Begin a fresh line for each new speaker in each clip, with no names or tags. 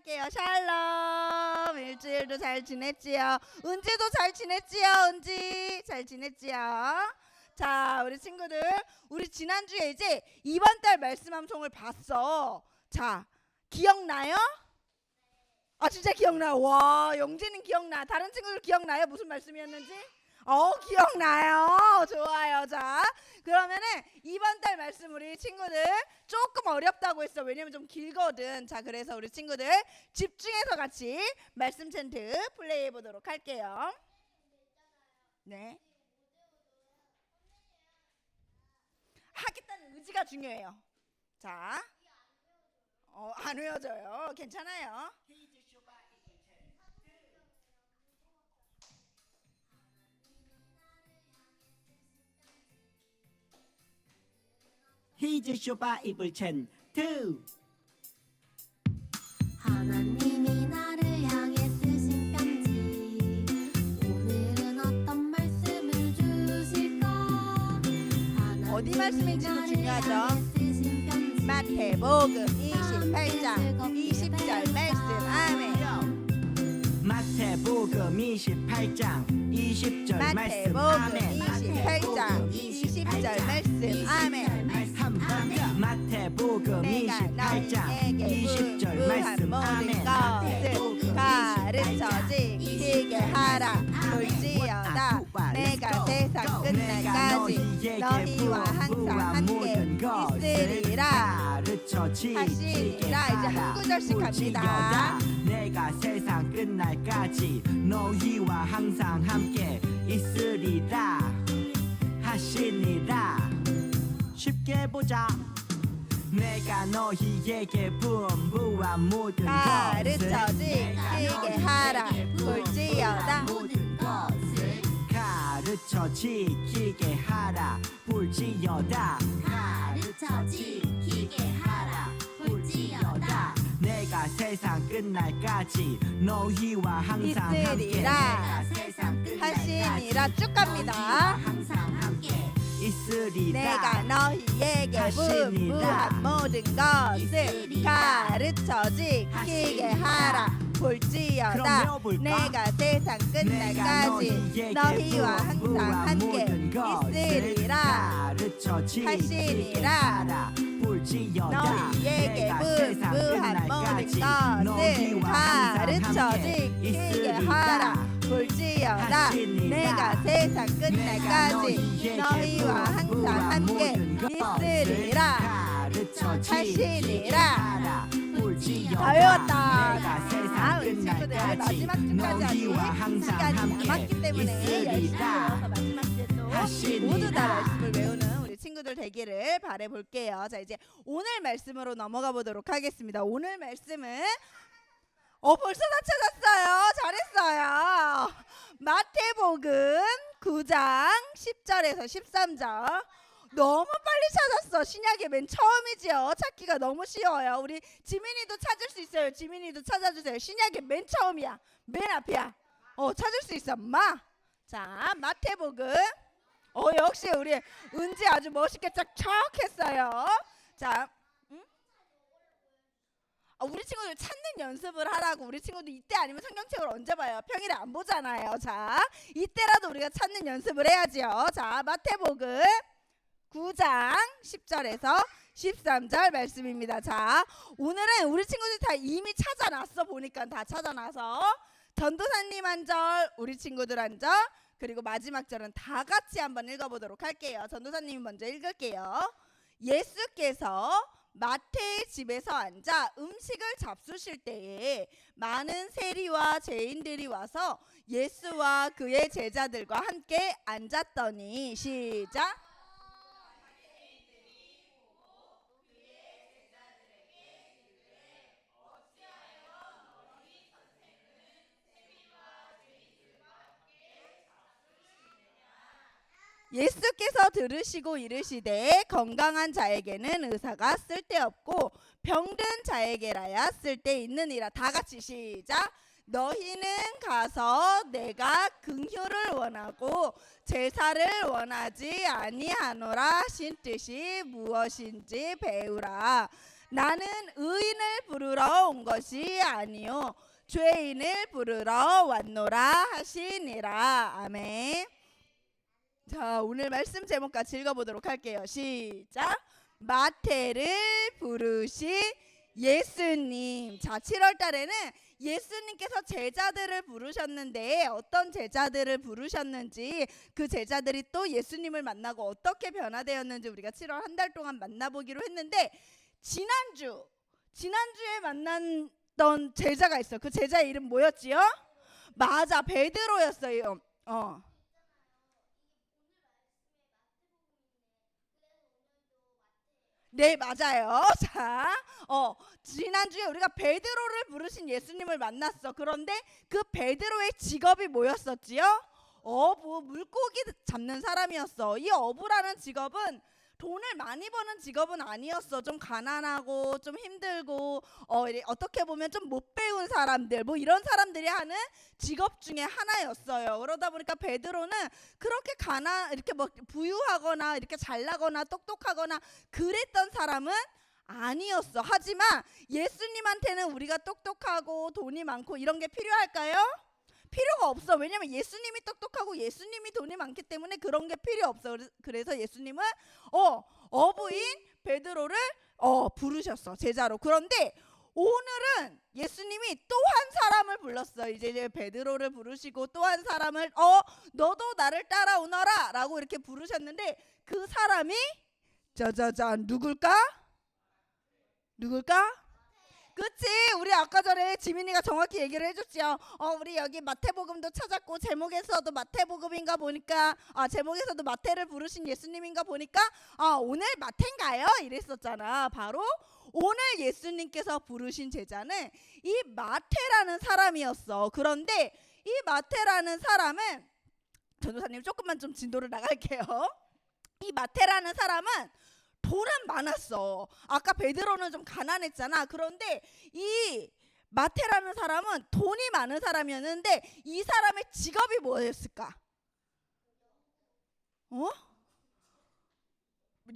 할게요. 샬롬. 일주일도 잘 지냈지요? 은지도 잘 지냈지요? 은지 잘 지냈지요? 자, 우리 친구들, 우리 지난주에 이제 이번 달 말씀 함송을 봤어. 자, 기억나요? 아, 진짜 기억나요? 와, 영재는 기억나. 다른 친구들 기억나요? 무슨 말씀이었는지? 어, 기억나요. 좋아요. 자, 그러면은 이번 달 말씀 우리 친구들 조금 어렵다고 했어. 왜냐면 좀 길거든. 자, 그래서 우리 친구들 집중해서 같이 말씀 챈트 플레이해 보도록 할게요. 네. 하겠다는 의지가 중요해요. 자, 어, 안 외워져요. 괜찮아요.
히즈 쇼바 이불 첸트
하나님이 나를 향해 쓰신 편지. 오늘은 어떤 말씀을 주실까?
어디 말씀인지도 중요하죠. 마태복음 28장 20절 말씀. 아멘.
마태복음 28장 20절 말씀.
마태복음
아멘.
28장 20절 말씀. 아멘.
마태복음
내가
28장
너희에게
20절
분부한
말씀 아멘
것을 가르쳐 지키게 하라 볼지어다 내가 세상 끝날까지 너희와 항상 함께 있으리라 하시리라. 이제 한. 구절씩 갑니다.
내가 세상 끝날까지 너희와 항상 함께 있으리라 하시니라 쉽게 보자. 내가 너희에게 분부한 모든
가르쳐
것을
지키게 하라. 볼지어다.
모든 것을
가르쳐 지키게 하라. 볼지어다.
가르쳐 지키게 하라. 볼지어다.
내가 세상 끝날까지 너희와 항상
있으리라.
함께.
세상
하시니라. 쭉 갑니다.
항상 함께
있으리라
내가 너희에게 분부한 모든 것을 가르쳐 지키게 하라. 볼지어다.
그럼 외워볼까?
내가 세상 끝날까지 너희와 항상 함께 있으리라.
가르쳐 지키게.
하라.
볼지어다.
너희에게
내가 세상
분부한 모든
끝날까지
것을
너희와 항상
가르쳐
함께
지키게 하라
있으리라.
볼지어다. 내가 세상 끝날까지 너희와 항상 함께 있으리라
볼지어다
다 외웠다. 자, 우리 친구들 마지막 주까지 아직 시간이 남았기 때문에 열심히 외워서 마지막 주에 또
하시니라.
모두 다 말씀을 외우는 우리 친구들 되기를 바래 볼게요. 자 이제 오늘 말씀으로 넘어가 보도록 하겠습니다. 오늘 말씀은 어 벌써 다 찾았어요. 잘했어요. 마태복음 9장 10절에서 13절. 너무 빨리 찾았어. 신약의 맨 처음이지요. 찾기가 너무 쉬워요. 우리 지민이도 찾을 수 있어요. 지민이도 찾아주세요. 신약의 맨 처음이야. 맨 앞이야. 어 찾을 수 있어. 마. 자 마태복음. 어 역시 우리 은지 아주 멋있게 쫙쫙 했어요. 자. 응? 아, 우리 친구들 찾는 연습을 하라고 우리 친구들 이때 아니면 성경책을 언제 봐요? 평일에 안 보잖아요. 자, 이때라도 우리가 찾는 연습을 해야지요. 자, 마태복음 9장 10절에서 13절 말씀입니다. 자, 오늘은 우리 친구들이 다 이미 찾아놨어 보니까 다 찾아놔서 전도사님 한 절, 우리 친구들 한 절, 그리고 마지막 절은 다 같이 한번 읽어보도록 할게요. 전도사님이 먼저 읽을게요. 예수께서 마태의 집에서 앉아 음식을 잡수실 때에 많은 세리와 죄인들이 와서 예수와 그의 제자들과 함께 앉았더니 시작 예수께서 들으시고 이르시되 건강한 자에게는 의사가 쓸데없고 병든 자에게라야 쓸데있느니라 다 같이 시작 너희는 가서 내가 긍휼을 원하고 제사를 원하지 아니하노라 하신 뜻이 무엇인지 배우라 나는 의인을 부르러 온 것이 아니요 죄인을 부르러 왔노라 하시니라. 아멘. 자, 오늘 말씀 제목 같이 읽어보도록 할게요. 시작. 마태를 부르신 예수님. 자, 7월 달에는 예수님께서 제자들을 부르셨는데 어떤 제자들을 부르셨는지 그 제자들이 또 예수님을 만나고 어떻게 변화되었는지 우리가 7월 한 달 동안 만나보기로 했는데 지난주 지난주에 만났던 제자가 있어. 그 제자의 이름 뭐였지요? 맞아, 베드로였어요. 어. 네, 맞아요. 자, 어, 지난주에 우리가 베드로를 부르신 예수님을 만났어. 그런데 그 베드로의 직업이 뭐였었지요? 어부, 물고기 잡는 사람이었어. 이 어부라는 직업은 돈을 많이 버는 직업은 아니었어. 좀 가난하고 좀 힘들고 어 어떻게 보면 좀 못 배운 사람들 뭐 이런 사람들이 하는 직업 중에 하나였어요. 그러다 보니까 베드로는 그렇게 가난 이렇게 뭐 부유하거나 이렇게 잘나거나 똑똑하거나 그랬던 사람은 아니었어. 하지만 예수님한테는 우리가 똑똑하고 돈이 많고 이런 게 필요할까요? 필요가 없어. 왜냐면 예수님이 똑똑하고 예수님이 돈이 많기 때문에 그런 게 필요 없어. 그래서- 예수님은 어 어부인 베드로를 어 부르셨어 제자로. 그런데 오늘은 예수님이 또 한 사람을 불렀어. 이제 이제 베드로를 부르시고 또 한 사람을 어 너도 나를 따라오너라라고 이렇게 부르셨는데 그 사람이 짜자잔 누굴까? 누굴까? 그치? 우리 아까 전에 지민이가 정확히 얘기를 해줬지요. 어 우리 여기 마태복음도 찾았고 제목에서도 마태복음인가 보니까 아 제목에서도 마태를 부르신 예수님인가 보니까 아 오늘 마태인가요? 이랬었잖아. 바로 오늘 예수님께서 부르신 제자는 이 마태라는 사람이었어. 그런데 이 마태라는 사람은 전도사님 조금만 좀 진도를 나갈게요. 이 마태라는 사람은 돈은 많았어. 아까 베드로는 좀 가난했잖아. 그런데 이 마테라는 사람은 돈이 많은 사람이었는데 이 사람의 직업이 뭐였을까? 어?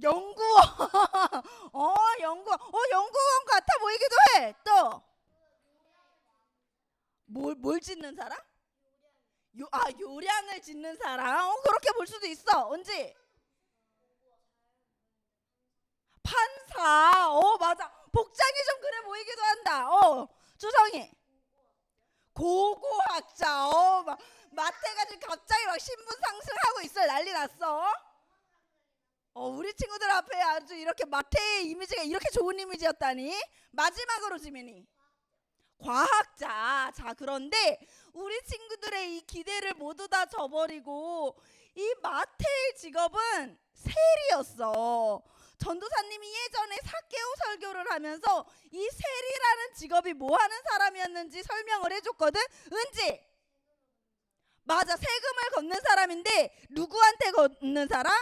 연구원. 어, 연구원. 어, 연구원 같아 보이기도 해. 또. 뭘, 뭘 짓는 사람? 요, 아, 요량을 짓는 사람. 어, 그렇게 볼 수도 있어. 언제? 판사. 어 맞아. 복장이 좀 그래 보이기도 한다. 어 주성이. 고고학자. 어 막, 마태가 지금 갑자기 막 신분 상승하고 있어. 난리 났어. 어 우리 친구들 앞에 아주 이렇게 마태의 이미지가 이렇게 좋은 이미지였다니. 마지막으로 지민이. 과학자. 자, 그런데 우리 친구들의 이 기대를 모두 다 저버리고 이 마태의 직업은 세리였어. 전도사님이 예전에 사개오 설교를 하면서 이 세리라는 직업이 뭐 하는 사람이었는지 설명을 해줬거든. 은지. 맞아, 세금을 걷는 사람인데 누구한테 걷는 사람?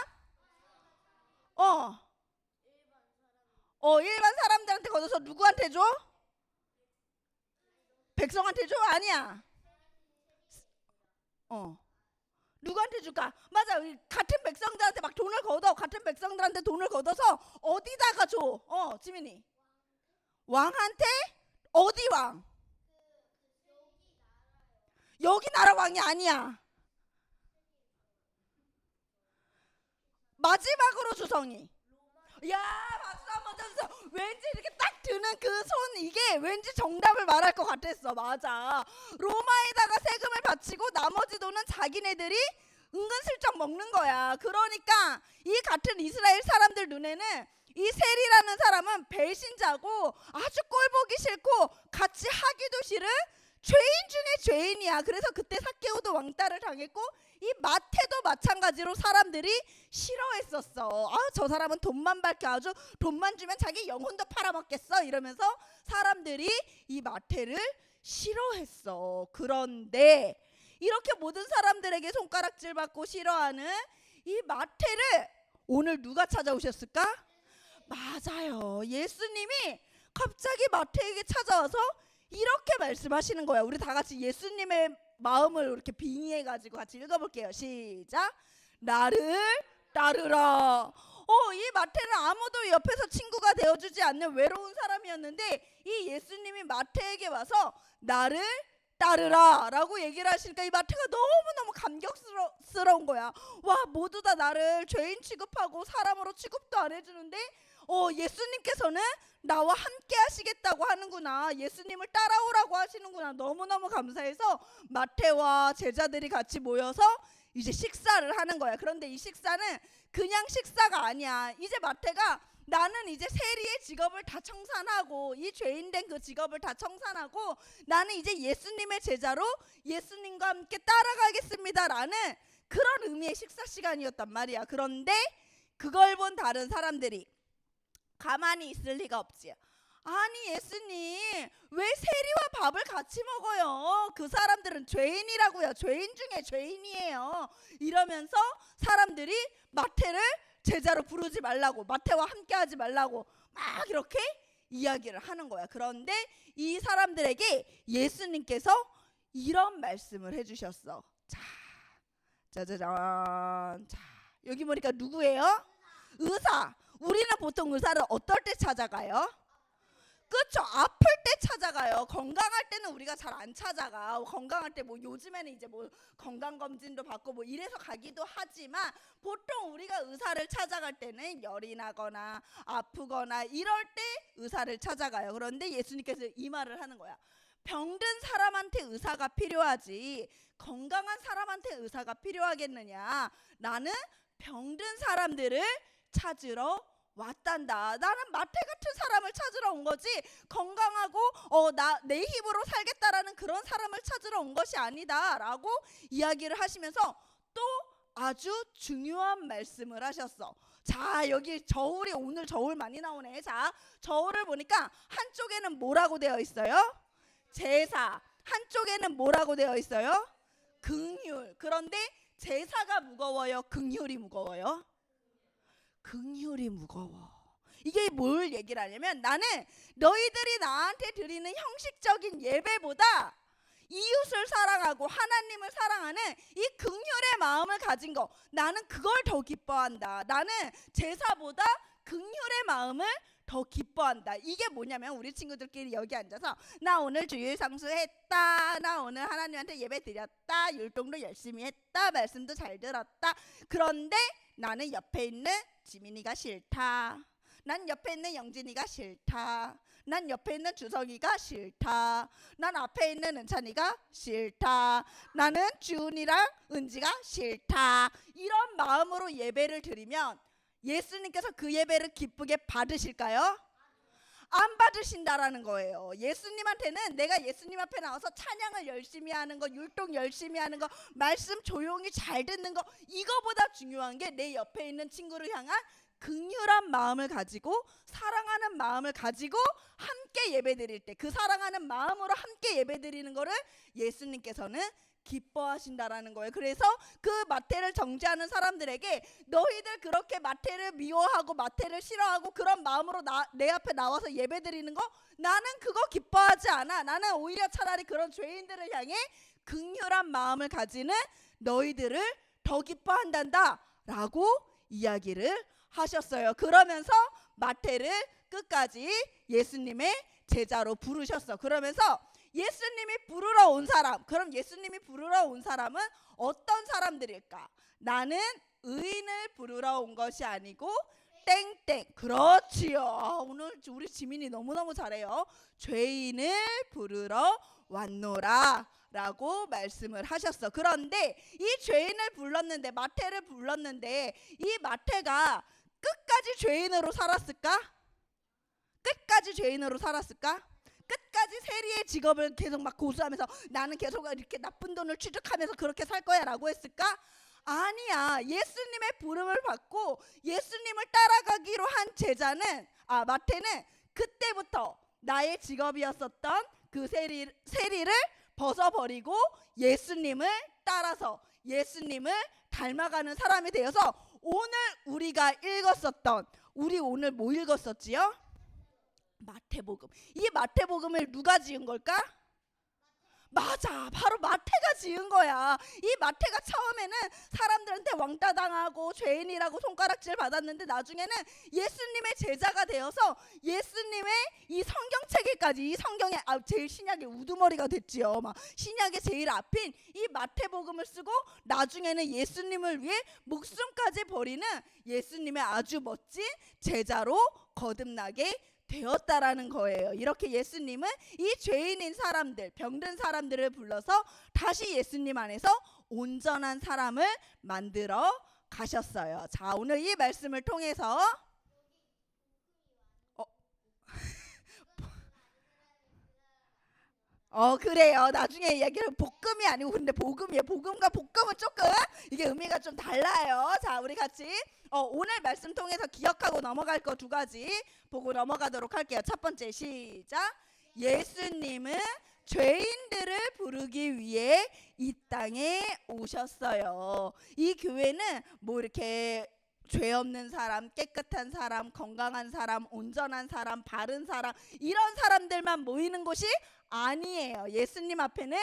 어. 어, 일반 사람들한테 걷어서 누구한테 줘? 백성한테 줘? 아니야. 어. 누구한테 줄까? 맞아. 이 같은 백성들한테 막 돈을 걷어. 같은 백성들한테 돈을 걷어서 어디다가 줘? 어, 지민이. 왕한테? 어디 왕? 여기 나라 왕이 아니야. 마지막으로 주성이. 야, 박수 한번 쳐주세요. 왠지 이렇게 딱 드는 그 손 이게 왠지 정답을 말할 것 같았어. 맞아. 로마에다가 세금을 바치고 나머지 돈은 자기네들이 은근슬쩍 먹는 거야. 그러니까 이 같은 이스라엘 사람들 눈에는 이 셀이라는 사람은 배신자고 아주 꼴보기 싫고 같이 하기도 싫은 죄인 중에 죄인이야. 그래서 그때 사케오도 왕따를 당했고 이 마태도 마찬가지로 사람들이 싫어했었어. 아, 저 사람은 돈만 밝게 아주 돈만 주면 자기 영혼도 팔아먹겠어. 이러면서 사람들이 이 마태를 싫어했어. 그런데 이렇게 모든 사람들에게 손가락질 받고 싫어하는 이 마태를 오늘 누가 찾아오셨을까? 맞아요. 예수님이 갑자기 마태에게 찾아와서 이렇게 말씀하시는 거야. 우리 다 같이 예수님의 마음을 이렇게 빙의해 가지고 같이 읽어 볼게요. 시작. 나를 따르라. 어, 이 마태는 아무도 옆에서 친구가 되어 주지 않는 외로운 사람이었는데 이 예수님이 마태에게 와서 나를 따르라 라고 얘기를 하시니까 이 마태가 너무너무 감격스러운 거야. 와, 모두 다 나를 죄인 취급하고 사람으로 취급도 안 해 주는데 어, 예수님께서는 나와 함께 하시겠다고 하는구나. 예수님을 따라오라고 하시는구나. 너무너무 감사해서 마태와 제자들이 같이 모여서 이제 식사를 하는 거야. 그런데 이 식사는 그냥 식사가 아니야. 이제 마태가 나는 이제 세리의 직업을 다 청산하고 이 죄인된 그 직업을 다 청산하고 나는 이제 예수님의 제자로 예수님과 함께 따라가겠습니다라는 그런 의미의 식사 시간이었단 말이야. 그런데 그걸 본 다른 사람들이 가만히 있을 리가 없지. 아니 예수님 왜 세리와 밥을 같이 먹어요? 그 사람들은 죄인이라고요. 죄인 중에 죄인이에요. 이러면서 사람들이 마태를 제자로 부르지 말라고 마태와 함께하지 말라고 막 이렇게 이야기를 하는 거야. 그런데 이 사람들에게 예수님께서 이런 말씀을 해주셨어. 자, 짜자잔. 자, 여기 보니까 누구예요? 의사. 우리는 보통 의사를 어떨 때 찾아가요? 그렇죠. 아플 때 찾아가요. 건강할 때는 우리가 잘 안 찾아가. 건강할 때 뭐 요즘에는 이제 뭐 건강 검진도 받고 뭐 이래서 가기도 하지만 보통 우리가 의사를 찾아갈 때는 열이 나거나 아프거나 이럴 때 의사를 찾아가요. 그런데 예수님께서 이 말을 하는 거야. 병든 사람한테 의사가 필요하지 건강한 사람한테 의사가 필요하겠느냐? 나는 병든 사람들을 찾으러 왔단다. 나는 마태 같은 사람을 찾으러 온 거지 건강하고 어 나 내 힘으로 살겠다라는 그런 사람을 찾으러 온 것이 아니다라고 이야기를 하시면서 또 아주 중요한 말씀을 하셨어. 자, 여기 저울이 오늘 저울 많이 나오네. 자, 저울을 보니까 한쪽에는 뭐라고 되어 있어요? 제사. 한쪽에는 뭐라고 되어 있어요? 긍휼. 그런데 제사가 무거워요. 긍휼이 무거워요. 긍휼이 무거워. 이게 뭘 얘기를 하냐면 나는 너희들이 나한테 드리는 형식적인 예배보다 이웃을 사랑하고 하나님을 사랑하는 이 긍휼의 마음을 가진 거 나는 그걸 더 기뻐한다. 나는 제사보다 긍휼의 마음을 더 기뻐한다. 이게 뭐냐면 우리 친구들끼리 여기 앉아서 나 오늘 주일 상수했다. 나 오늘 하나님한테 예배 드렸다. 율동도 열심히 했다. 말씀도 잘 들었다. 그런데 나는 옆에 있는 지민이가 싫다. 난 옆에 있는 영진이가 싫다. 난 옆에 있는 주성이가 싫다. 난 앞에 있는 은찬이가 싫다. 나는 주은이랑 은지가 싫다. 이런 마음으로 예배를 드리면 예수님께서 그 예배를 기쁘게 받으실까요? 안 받으신다라는 거예요. 예수님한테는 내가 예수님 앞에 나와서 찬양을 열심히 하는 거, 율동 열심히 하는 거, 말씀 조용히 잘 듣는 거 이거보다 중요한 게 내 옆에 있는 친구를 향한 긍휼한 마음을 가지고 사랑하는 마음을 가지고 함께 예배드릴 때 그 사랑하는 마음으로 함께 예배드리는 거를 예수님께서는 기뻐하신다라는 거예요. 그래서 그 마태를 정죄하는 사람들에게 너희들 그렇게 마태를 미워하고 마태를 싫어하고 그런 마음으로 나, 내 앞에 나와서 예배드리는 거 나는 그거 기뻐하지 않아. 나는 오히려 차라리 그런 죄인들을 향해 긍휼한 마음을 가지는 너희들을 더 기뻐한단다라고 이야기를 하셨어요. 그러면서 마태를 끝까지 예수님의 제자로 부르셨어. 그러면서 예수님이 부르러 온 사람, 그럼 예수님이 부르러 온 사람은 어떤 사람들일까? 나는 의인을 부르러 온 것이 아니고 땡땡. 그렇지요. 아, 오늘 우리 지민이 너무너무 잘해요. 죄인을 부르러 왔노라. 라고 말씀을 하셨어. 그런데 이 죄인을 불렀는데 마태를 불렀는데 이 마태가 끝까지 죄인으로 살았을까? 끝까지 죄인으로 살았을까? 끝까지 세리의 직업을 계속 막 고수하면서 나는 계속 이렇게 나쁜 돈을 취득하면서 그렇게 살 거야라고 했을까? 아니야. 예수님의 부름을 받고 예수님을 따라가기로 한 제자는 아 마태는 그때부터 나의 직업이었었던 그 세리, 세리를 벗어버리고 예수님을 따라서 예수님을 닮아가는 사람이 되어서 오늘 우리가 읽었었던 우리 오늘 뭐 읽었었지요? 마태복음. 이 마태복음을 누가 지은 걸까? 맞아. 바로 마태가 지은 거야. 이 마태가 처음에는 사람들한테 왕따 당하고 죄인이라고 손가락질 받았는데 나중에는 예수님의 제자가 되어서 예수님의 이 성경 책에까지 이 성경의 아, 제일 신약의 우두머리가 됐지요. 막 신약의 제일 앞인 이 마태복음을 쓰고 나중에는 예수님을 위해 목숨까지 버리는 예수님의 아주 멋진 제자로 거듭나게 되었다라는 거예요. 이렇게 예수님은 이 죄인인 사람들, 병든 사람들을 불러서 다시 예수님 안에서 온전한 사람을 만들어 가셨어요. 자, 오늘 이 말씀을 통해서 어 그래요. 나중에 얘기를 볶음이 아니고 근데 복음이에요. 복음과 볶음은 조금 이게 의미가 좀 달라요. 자, 우리 같이 어, 오늘 말씀 통해서 기억하고 넘어갈 거 두 가지 보고 넘어가도록 할게요. 첫 번째 시작. 예수님은 죄인들을 부르기 위해 이 땅에 오셨어요. 이 교회는 뭐 이렇게 죄 없는 사람, 깨끗한 사람, 건강한 사람, 온전한 사람, 바른 사람 이런 사람들만 모이는 곳이 아니에요. 예수님 앞에는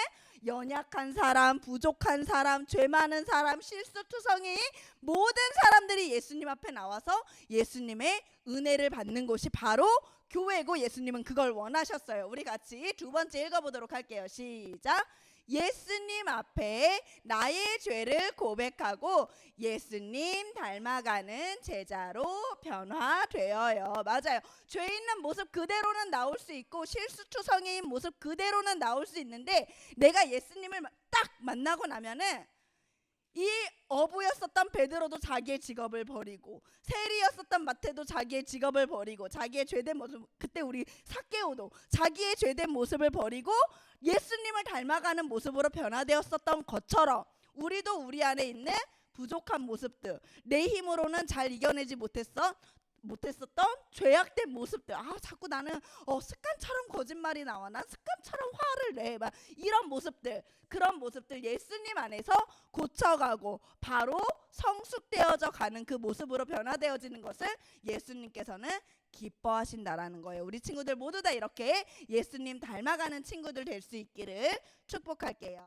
연약한 사람, 부족한 사람, 죄 많은 사람, 실수투성이 모든 사람들이 예수님 앞에 나와서 예수님의 은혜를 받는 곳이 바로 교회고 예수님은 그걸 원하셨어요. 우리 같이 두 번째 읽어보도록 할게요. 시작. 예수님 앞에 나의 죄를 고백하고 예수님 닮아가는 제자로 변화되어요. 맞아요. 죄 있는 모습 그대로는 나올 수 있고 실수투성이인 모습 그대로는 나올 수 있는데 내가 예수님을 딱 만나고 나면은 이 어부였었던 베드로도 자기의 직업을 버리고 세리였었던 마태도 자기의 직업을 버리고 자기의 죄된 모습 그때 우리 사케오도 자기의 죄된 모습을 버리고 예수님을 닮아가는 모습으로 변화되었었던 것처럼 우리도 우리 안에 있는 부족한 모습들 내 힘으로는 잘 이겨내지 못했어 못했었던 죄악된 모습들 아 자꾸 나는 어 습관처럼 거짓말이 나와 난 습관처럼 화를 내 막 이런 모습들 그런 모습들 예수님 안에서 고쳐가고 바로 성숙되어져 가는 그 모습으로 변화되어지는 것을 예수님께서는 기뻐하신다라는 거예요. 우리 친구들 모두 다 이렇게 예수님 닮아가는 친구들 될 수 있기를 축복할게요.